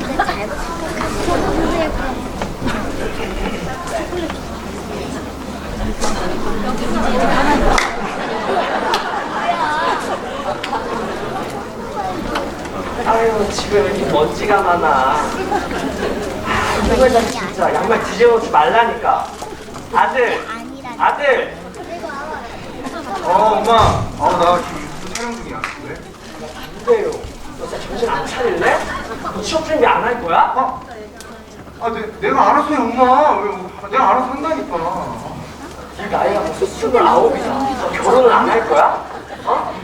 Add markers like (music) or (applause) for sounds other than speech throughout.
잘못 생각하면 아유 왜 이렇게 먼지가 많아. 아, 이걸 다 진짜 양말 뒤집어놓지 말라니까. 아들 아니라 아들. 어 엄마 어나 지금 유튜브 촬영 중이야 왜? 누구예요 너 진짜 정신 안 차릴래? 준비 안할 거야? 아, 아 내, 내가 알아서 해 엄마 왜, 내가 알아서 한다니까 네 나이가 벌써 스물아홉이잖아 너 결혼을 안 할 거야? 어?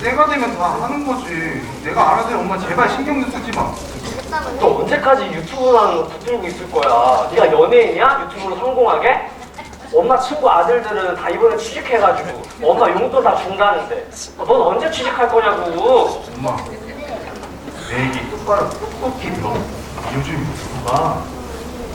내가 되면 다 하는 거지 내가 알아서 해 엄마 제발 신경 좀 쓰지 마 너 언제까지 유튜브만 붙들고 있을 거야? 네가 연예인이야? 유튜브로 성공하게? 엄마 친구 아들들은 다 이번에 취직해가지고 엄마 용돈 다 준다는데 어, 넌 언제 취직할 거냐고 엄마 내 얘기 똑바로 똑똑히 들어 요즘 유튜브가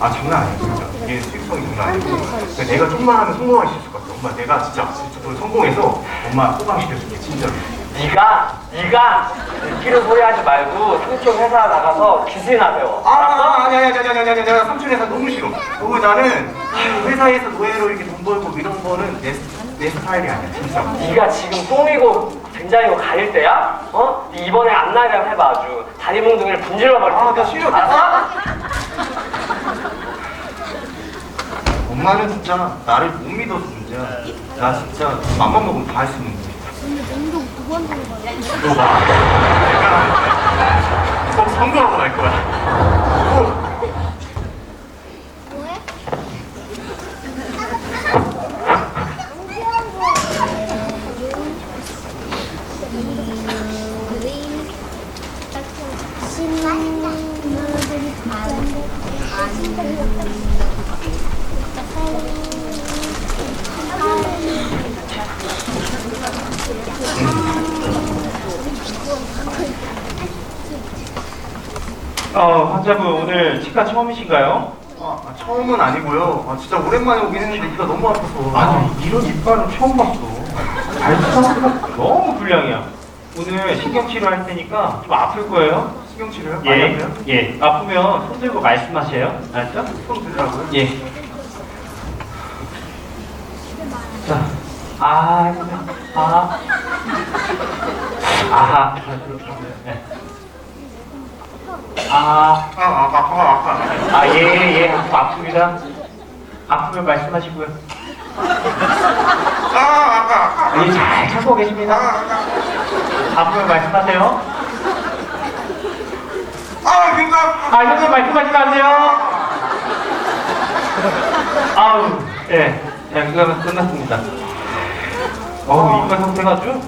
아 장난 아니야 진짜 이게 수익성이 장난 아니고 근데 내가 좀만 하면 성공할 수 있을 것 같아 엄마 내가 진짜 유튜브로 성공해서 엄마 호강시켜줄게 진짜로 네가 네가 웃기는 소리 하지 말고 삼촌 회사 나가서 기술이나 배워 아, 알았어? 아, 아니, 아니, 아니, 아니, 아니, 아니, 내가 삼촌 회사 너무 싫어. 그리고 나는 회사에서 노예로 이렇게 돈 벌고 이런 거는 내, 내 스타일이 아니야, 진짜. 네가 지금 똥이고 된장이고 가릴 때야? 어? 네 이번에 앞날이랑 해봐 아주 다리 몽둥이를 분질러 버릴 아, 나 싫어. 알았어? 엄마는 진짜 나를 못 믿어서 문제야. 나 진짜 맘만 먹으면 다 할 수 있는 거야. 근데 운동 두번 거야. 너 봐. 내가 꼭 성공하고 날 거야. 꼭. 뭐해? 신나들이 어, 환자분 오늘 치과 처음이신가요? 아, 아, 처음은 아니고요. 아, 진짜 오랜만에 오긴 했는데 이가 너무 아파서. 아니, 이런 이빨은 처음 봤어. 발상가 너무 불량이야. 오늘 신경치료 할 테니까 좀 아플 거예요. 신경 치료요? 많이 예, 아파요? 예. 아프면 손 들고 말씀하세요. 알았죠? 손 들라고요? 예. 자, 아, 아, 아, 네. 아, 아, 아, 아파, 아파. 아, 예, 예, 아프- 아픕니다. 아프면 말씀하시고요. 아, 아파, 아파. 예, 잘 참고 아, 계십니다. 아파. 아프면 말씀하세요. 아, 형님 말씀하시면 안 돼요. 아우, 예, 예, 그거는 끝났습니다. 어우, 이빨 상태가 아주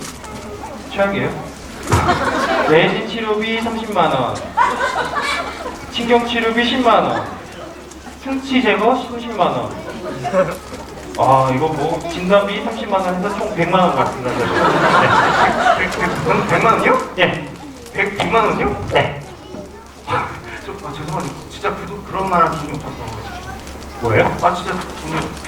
최악이에요. 내신 치료비 30만원, 신경 치료비 10만원, 승치 제거 30만원. 아, 이거 뭐, 진단비 30만원 해서 총 100만원 같습니다. 백, 백, 백, 백만 원이요? 예, 백, 백만 원이요? 네. 아, 저, 아, 죄송한데 진짜 그, 그런 말 하면 돈이 없어서 뭐예요? 아 진짜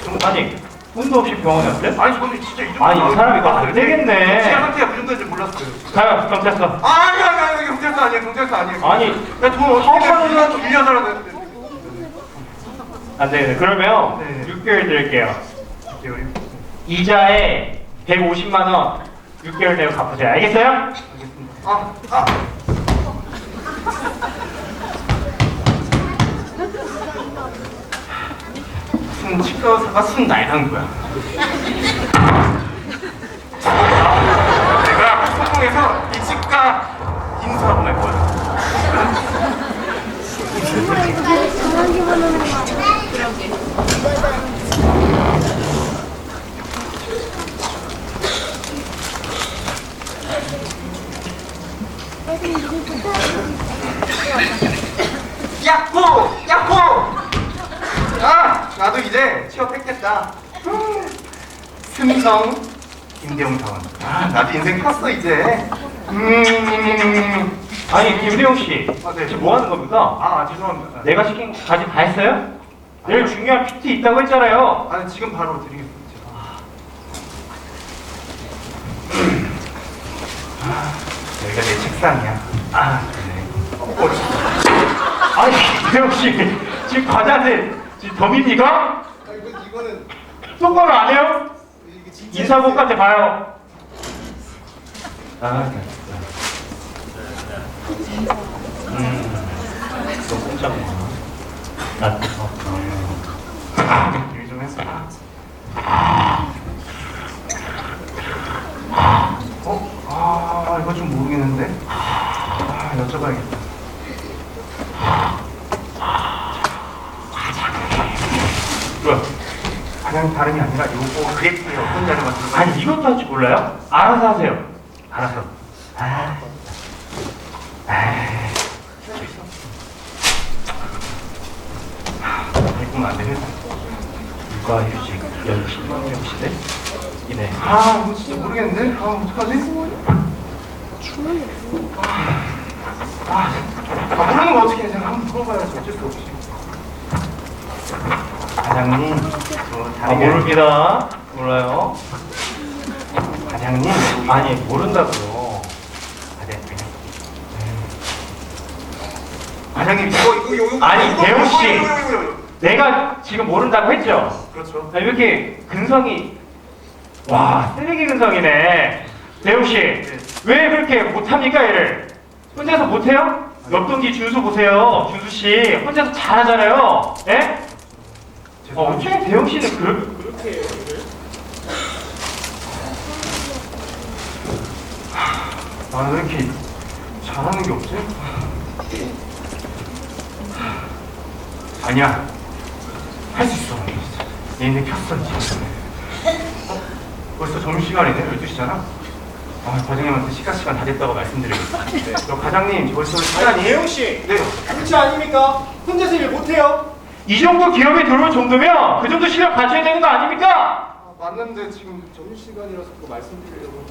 좀 아니, 돈도 없이 병원에 왔어요? 아니 저는 진짜 이 정도 아니, 이 사람 이거 안 되겠네. 치아 상태가 그 정도인지 몰랐어요 가요, 경찰서. 아니 아니 아니 경찰서 아니에요 경찰서 아니에요 아니, 나돈 어떻게 사업하는 내가 좀 빌려달라고 안 되겠네. 그러면 네. 6개월 드릴게요. 했는데 이자에 150만 원 6개월 내고 갚으세요. 알겠어요? 알겠습니다 아, 아. 무슨 치과 의사가 순 날간 거야. (laughs) 내가 성공해서 이 치과 인수하고 날 거야 전화기 보는 거 야호! 야호! 아, 나도 이제 취업했겠다. 김대웅 사원. 아, 나도 인생 탔어 이제. 음. 아니, 김대용 씨. 아, 네. 지금 뭐 하는 겁니까? 아, 죄송합니다. 내가 시킨 거까지 다 했어요? 내일 중요한 PT 있다고 했잖아요. 아니 지금 바로 드리겠습니다. 아, 여기가 내 책상이야. 아, 그래. 어, 진짜. 아니 대웅 씨 지금 과자들 지금 덤입니까? 아, 이거, 이거는 똑바로 안 해요? 같아 봐요. 아. 음, 너 꼼짝 마. 나, 어, 일좀 했어. 어? 아, 이거 좀 모르겠는데? 아, 여쭤봐야겠다. 뭐야? 가장 다름이 아니라 요거 그래프에 어떤 자료가 들어가 아니 이것도 할줄 몰라요? 알아서 하세요. 알아서. 아, 에이. 이건 안 되겠다. 육아휴직 연 10만 명 시대? 이네. 아, 이거 진짜 모르겠는데? 아, 어떡하지? 아, 아, 모르는 거 어떻게 해? 제가 한번 물어봐야지. 어쩔 수 없지. 과장님, 저 아, 모릅니다. 몰라요. 과장님, 아니 모른다고요. 과장님. 과장님, 이거, 이거, 이거, 이거. 아니, 이거, 씨. 이거, 이거, 이거, 이거. 내가 지금 모른다고 했죠? 그렇죠. 아, 왜 이렇게 근성이 와 쓰레기 근성이네. 대웅 씨, 왜 그렇게 못합니까 얘를? 혼자서 못해요? 옆 동기 준수 보세요. 준수 씨 혼자서 잘하잖아요. 예? 어, 어떻게 대웅 씨는 그, 그렇게 해요? 얘를? 아, 왜 이렇게 잘하는 게 없지? 아니야. 할 수 있어. 내 인생 켰어, 진짜. 어? 벌써 점심시간이네? 12시잖아? 아, 과장님한테 식사 시간 다 됐다고 말씀드리겠습니다. 네. 저 과장님, 벌써 시간이. 대용 씨, 네. 그렇지 아닙니까? 혼자서 일 못해요. 이 정도 기업에 들어올 정도면 그 정도 실력 갖춰야 되는 거 아닙니까? 아, 맞는데 지금 점심시간이라서 그거 말씀드리려고.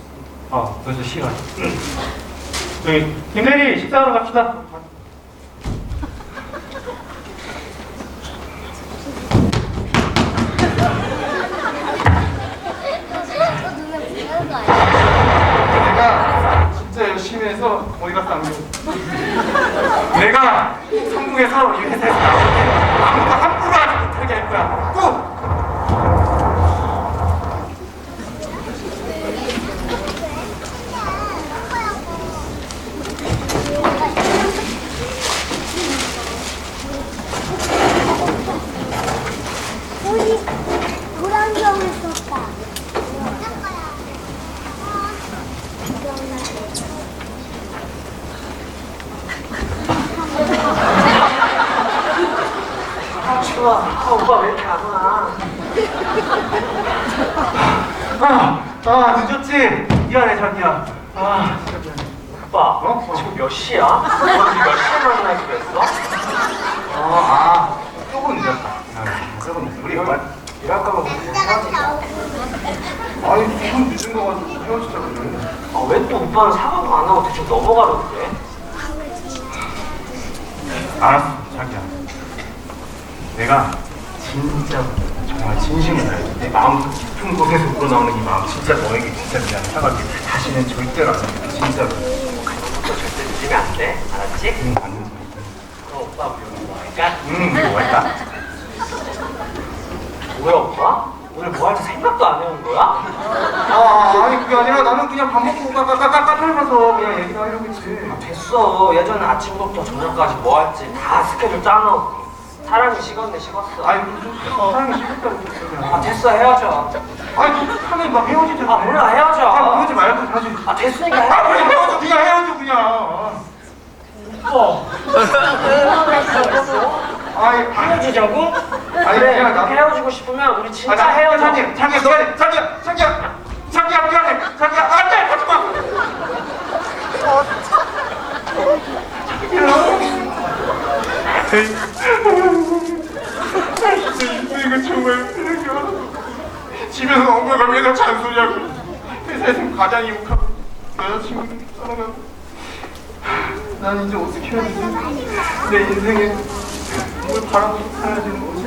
아, 벌써 시간. 저기 김대리 식사하러 갑시다. 저 눈에 보이는 거 아니야? 내가 진짜 열심히 해서 어디 갔어, 안 내가 성공해서 이 회사에서 나올게. 아무도 함부로 하지 못하게 할 거야. 꼭! 우리 물안경을 썼다. 아 추워. 아 오빠 왜 이렇게 안 와? 아, 아, 늦었지? 미안해, 자기야. 아, 진짜 미안해. 오빠 어? 지금 몇 시야? 너 지금 몇 시에 만나기로 했어? 어, 아, 조금 늦었다. 아, 조금, 우리 말, 일할 거면 헤어지자. 아니, 지금 늦은 거 가지고 헤어지자 그래. 아왜 또 오빠는 사과도 안 하고 대충 넘어가는데? 알았어, 자기야. 내가 진짜 정말 진심으로 해. 내 마음 깊은 곳에서 우러나오는 이 마음 진짜 너에게 진짜 미안해. 사과할게. 다시는 절대로 안 해. 진짜로. 너 절대 늦으면 안 돼. 알았지? 응, 안 돼. 그럼 오빠 우리 뭐 할까? 응, 뭐 할까? 뭐야 오빠? 오늘 뭐 할지 생각도 안 해온 거야? 아, 아니 그게 아니라 나는 그냥 밥 먹고 까까까까 까탈가서 그냥 얘기를 하려고 했지. 아, 됐어. 예전에 아침부터 저녁까지 뭐 할지 다 스케줄 짜놓고 사랑이 식었네 식었어. 아니 좀 사랑이 싫다고 그냥. 아 됐어 헤어져. 아니 너 사랑이 막 헤어지자. 아 몰라 헤어져. 아 그러지 말고 다시. 아 됐으니까 아 그래 헤어져. 헤어져 그냥 헤어져 그냥. 어. 아니 헤어지자고? 아니 그래 그냥 나. 그렇게 헤어지고 싶으면 우리 진짜 아, 나 헤어져. 자기야 자기야 너가 자기야 자기야 자기야 미안해 자기야 안돼 하지 마. 이거 정말 집에서 엄마가 맨날 잔소리하고 회사에서 과장이 욕하고 여자친구도 떠나가고 난 이제 어떻게 해야 되지? 내 인생에 뭘 바라고 살아야 되는 거지?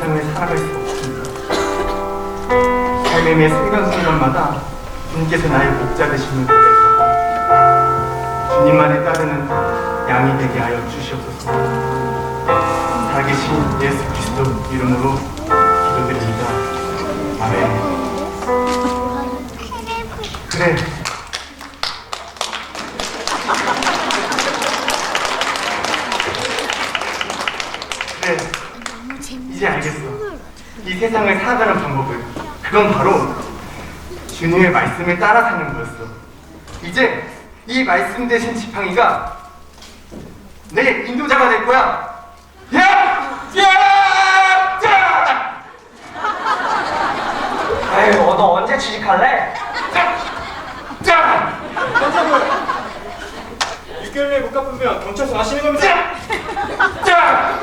세상을 살아갈 수 없습니다. 삶의 매 순간순간마다 주님께서 나의 목자 되심을 고백하고 주님만을 따르는 양이 되게 하여 주시옵소서. 살아계신 예수 그리스도 이름으로 기도드립니다. 아멘. 그래. 이제 알겠어. 이 세상을 살아가는 방법을. 그건 바로 주님의 말씀을 따라 사는 거였어. 이제 이 말씀 대신 지팡이가 내 인도자가 될 거야. 야! 야! 야! 에이, 너, 너 언제 취직할래? 자! 6개월 내에 못 갚으면 경찰서 가시는 겁니다. 자!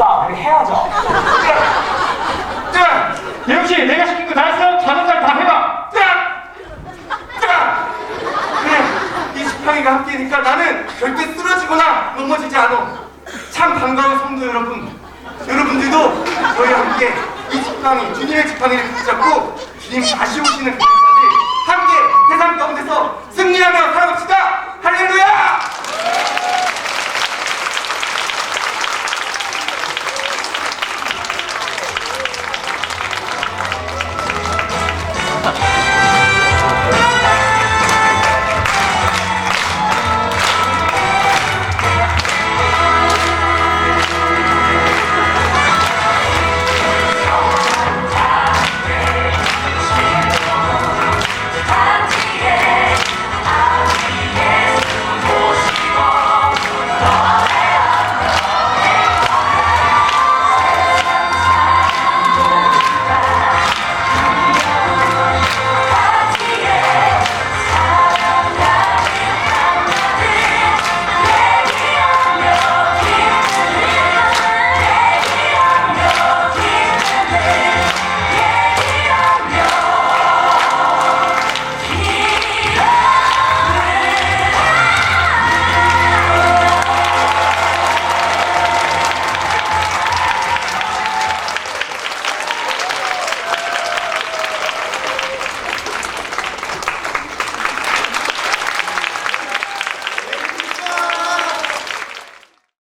오빠, 우리 헤어져. 자! 대웅 씨, 내가 시킨 거 다 했어? 자동차를 다 해봐. 자! 자! 그래, 이 지팡이가 함께니까 나는 절대 쓰러지거나 넘어지지 않아. 참 반가운 성도 여러분. 여러분들도 저희와 함께 이 지팡이, 주님의 지팡이를 붙잡고 주님 다시 오시는